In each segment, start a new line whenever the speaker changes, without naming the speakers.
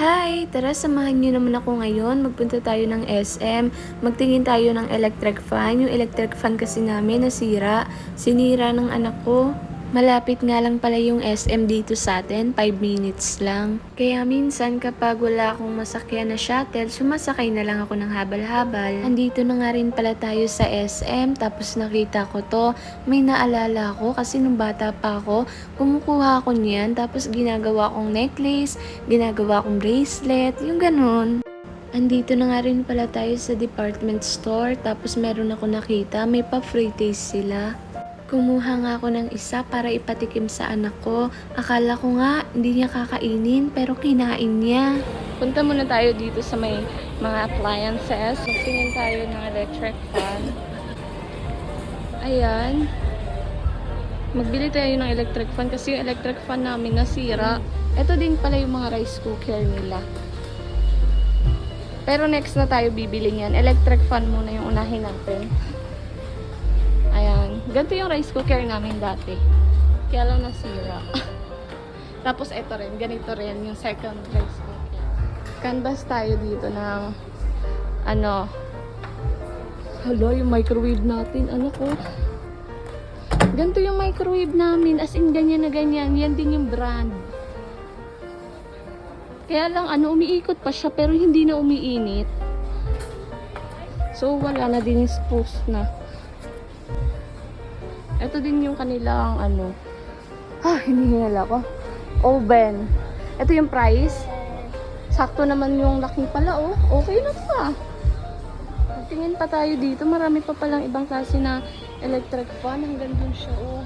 Hi! Tara, samahan niyo naman ako ngayon. Magpunta tayo ng SM. Magtingin tayo ng electric fan. Yung electric fan kasi namin nasira. Sinira ng anak ko. Malapit nga lang pala yung SM dito sa atin. 5 minutes lang. Kaya minsan kapag wala akong masakyan na shuttle, sumasakay na lang ako ng habal-habal. Andito na nga rin pala tayo sa SM. Tapos nakita ko to. May naalala ko kasi nung bata pa ako, kumukuha ako niyan. Tapos ginagawa kong necklace, ginagawa kong bracelet, yung ganun. Andito na nga rin pala tayo sa department store. Tapos meron ako nakita, may pa-free taste sila. Kumuha nga ako ng isa para ipatikim sa anak ko. Akala ko nga hindi niya kakainin pero kinain niya. Punta muna tayo dito sa may mga appliances. Magtingin tayo ng electric fan. Ayan. Magbili tayo ng electric fan kasi yung electric fan namin nasira. Ito din pala yung mga rice cooker nila. Pero next na tayo bibili niyan. Electric fan muna yung unahin natin. Ganito yung rice cooker namin dati. Kaya lang nasira. Tapos ito rin. Ganito rin yung second rice cooker. Canvas tayo dito ng ano. Hala, yung microwave natin. Ano ko? Ganito yung microwave namin. As in, ganyan na ganyan. Yan din yung brand. Kaya lang, ano, umiikot pa siya pero hindi na umiinit. So, wala na din yung spools na. Ito din yung kanilang, ano, ah, hinihinala ko. Oven. Ito yung price. Sakto naman yung laki pala, oh. Okay to, ah. Tingin pa tayo dito. Marami pa palang ibang klase na electric fan. Hanggang dun siya, oh.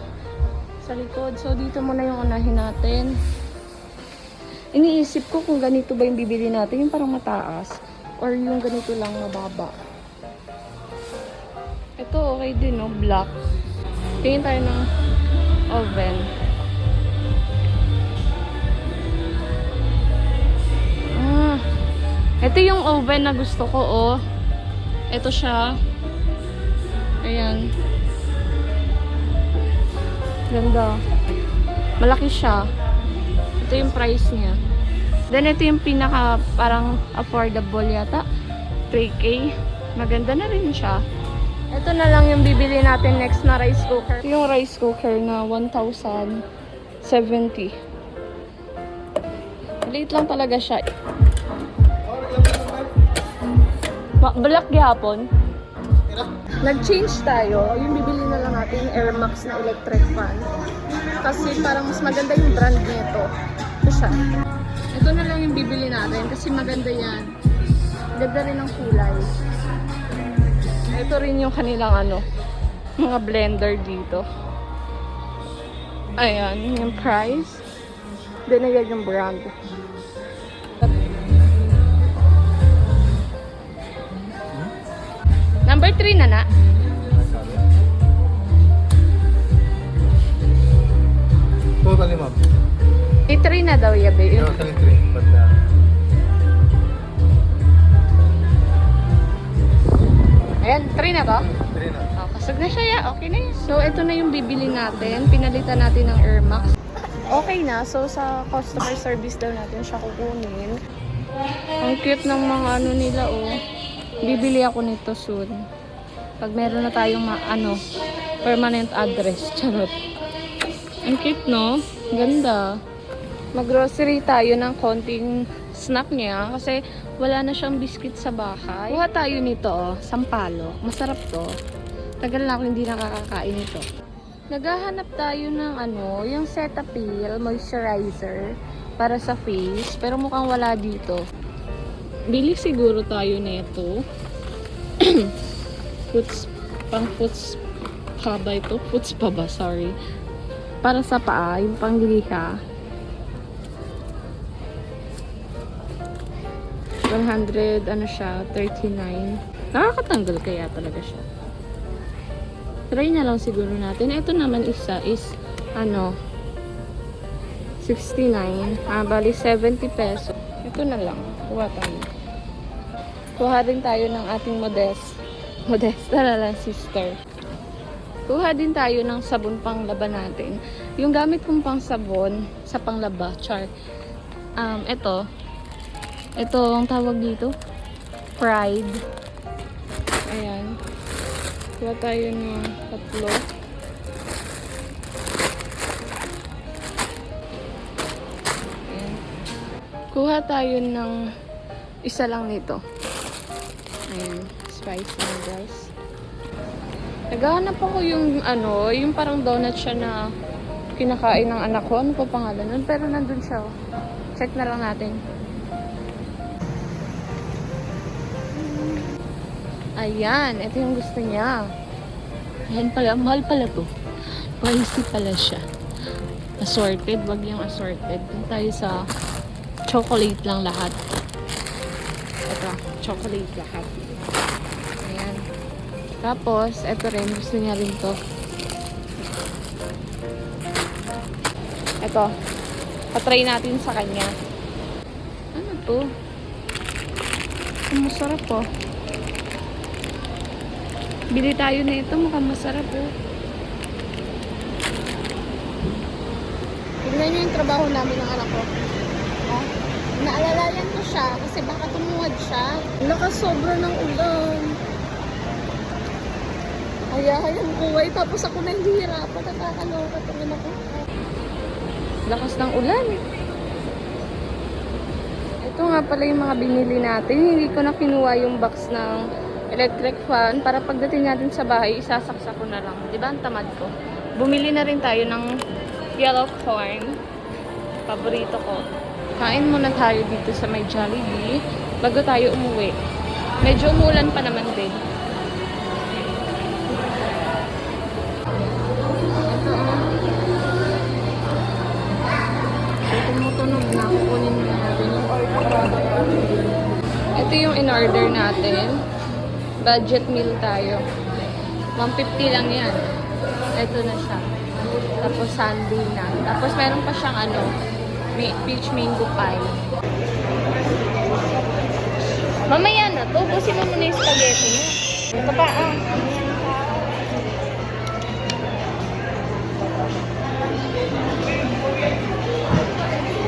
Sa likod. So, dito muna yung unahin natin. Iniisip ko kung ganito ba yung bibili natin, yung parang mataas, or yung ganito lang mababa. Ito okay din, no? Black. Tingin tayo ng oven. Ah, ito yung oven na gusto ko, oh. Ito siya. Ayan. Ganda. Malaki siya. Ito yung price niya. Then, ito yung pinaka parang affordable yata. 3K. Maganda na rin siya. Ito na lang yung bibili natin next na rice cooker. Yung rice cooker na 1,070. Maliit lang talaga siya. Black gihapon. Nag-change tayo. Yung bibili na lang natin yung Air Max na electric fan. Kasi parang mas maganda yung brand nito. Ito siya. Ito na lang yung bibili natin kasi maganda yan. Ganda rin ang kulay. Ito rin yung kanilang ano, mga blender dito. Ayan, yung price. Then ayan yung brand. Number 3 na na.
Totally, ma'am.
I3 na daw yabe.
Totally three. But, uh,
Ayan, 3 na to?
three na.
Oh, kasag na siya ya. Okay na yun. So, ito na yung bibili natin. Pinalitan natin ng Air Max. Okay na. So, sa customer service daw natin siya kukunin. Ang cute ng mga ano nila, oh. Bibili ako nito soon. Pag meron na tayong ma- ano, permanent address. Charot. Ang cute, no? Ganda. Mag-grocery tayo ng konting snack niya kasi wala na siyang biscuit sa bahay. Kuha tayo nito, oh, sampalo. Masarap to. Tagal na ako hindi nakakakain nito. Naghahanap tayo ng ano, yung Cetaphil moisturizer para sa face, pero mukhang wala dito. Bili siguro tayo nito. Foots, pang foots pa ba ito? Foots pa ba? Sorry. Para sa paa, yung pangliha. 100, ano siya, 39. Nakakatanggal kaya talaga siya. Try na lang siguro natin. Ito naman isa is, ano, 69. Ah, bali 70 peso. Ito na lang. Kuha tayo. Kuha din tayo ng ating modest. Modesta na lang, sister. Kuha din tayo ng sabon pang laba natin. Yung gamit kong pang sabon sa panglaba, char. Um, ito, Ito, ang tawag dito. Pride. Ayan. Kuha tayo ng tatlo. Kuha tayo ng isa lang nito. Ayan. Spicy noodles. Naghahanap ako yung ano, yung parang donut siya na kinakain ng anak ko. Ano pa pangalan nun? Pero nandun siya. oh. Check na lang natin. Ayan, ito yung gusto niya. Ayan pala, mahal pala to. Pricey pala siya. Assorted, wag yung assorted. Doon tayo sa chocolate lang lahat. Ito, chocolate lahat. Ayan. Tapos, ito rin, gusto niya rin to. Ito, patry natin sa kanya. Ano to? Ang masarap po. Bili tayo na ito, mukhang masarap po. Tignan niyo yung trabaho namin ng anak ko. Oh, naalalayan ko siya kasi baka tumuwad siya. Lakas sobra ng ulan. Ayahay ang buhay tapos ako nahihirapan. Nakakaloka tingnan ako. Lakas ng ulan. Ito nga pala yung mga binili natin. Hindi ko na kinuha yung box ng electric fan para pagdating natin sa bahay, isasaksak ko na lang. Di ba? Ang tamad ko. Bumili na rin tayo ng yellow corn. Paborito ko. Kain muna tayo dito sa may Jollibee bago tayo umuwi. Medyo umulan pa naman din. Tumutunog na. Ito yung in-order natin. Budget meal tayo. 150 lang yan. Ito na siya. Tapos sundae na. Tapos meron pa siyang ano, peach mango pie. Mamaya na to. Busin mo muna yung spaghetti mo. Ito pa, ah.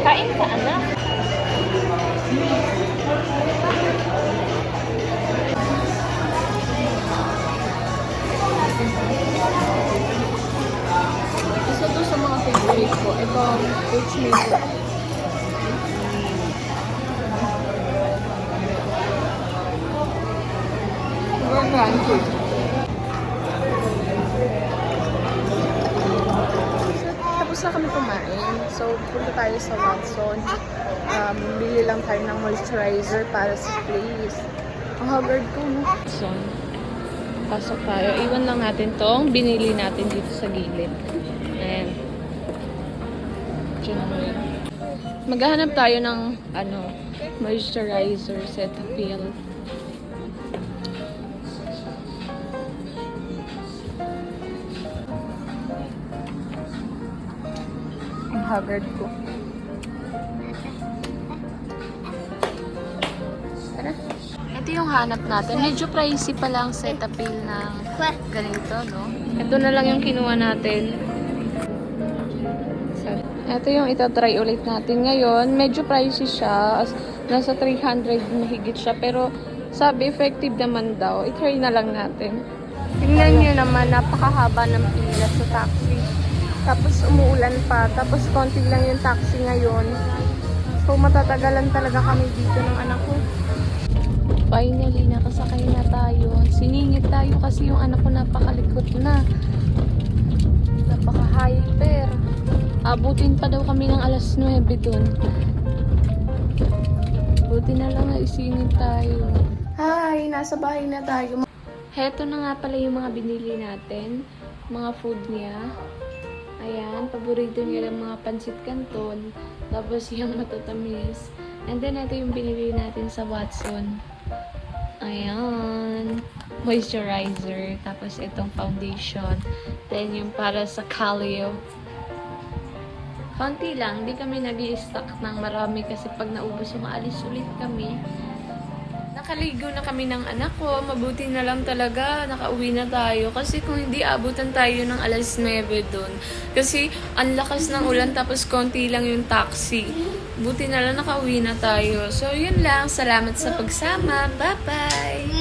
Kain ka, anak. Crunchy. So, tapos na kami kumain. So, punta tayo sa Watson. Um, bili lang tayo ng moisturizer para sa face. Ang haggard ko, no? Watson. Pasok tayo. Iwan lang natin tong binili natin dito sa gilid. Yun. Maghahanap tayo ng ano, moisturizer Cetaphil. Ang haggard ko. Tara. Ito yung hanap natin. Medyo pricey pa lang Cetaphil ng ganito, no? Ito na lang yung kinuha natin. Ito yung itatry ulit natin ngayon. Medyo pricey siya. As, nasa 300 mahigit siya. Pero sabi, effective naman daw. I-try na lang natin. Tingnan nyo naman, napakahaba ng pila sa taxi. Tapos umuulan pa. Tapos konti lang yung taxi ngayon. So matatagalan talaga kami dito ng anak ko. Finally, nakasakay na tayo. Siningit tayo kasi yung anak ko napakalikot na. Abutin pa daw kami ng alas 9 dun. Buti na lang na isingit tayo. Hi! Nasa bahay na tayo. Heto na nga pala yung mga binili natin. Mga food niya. Ayan, paborito niya lang mga pansit canton. Tapos yung matatamis. And then, ito yung binili natin sa Watson. Ayan. Moisturizer. Tapos itong foundation. Then yung para sa Calio. Konti lang. Hindi kami nag stock ng marami kasi pag naubos, umaalis ulit kami.
Nakakaligo na kami ng anak ko. Mabuti na lang talaga. Nakauwi na tayo. Kasi kung hindi, abutan tayo ng alas 9 doon. Kasi ang lakas ng ulan tapos konti lang yung taxi. Buti na lang nakauwi na tayo. So, yun lang. Salamat sa pagsama. Bye-bye!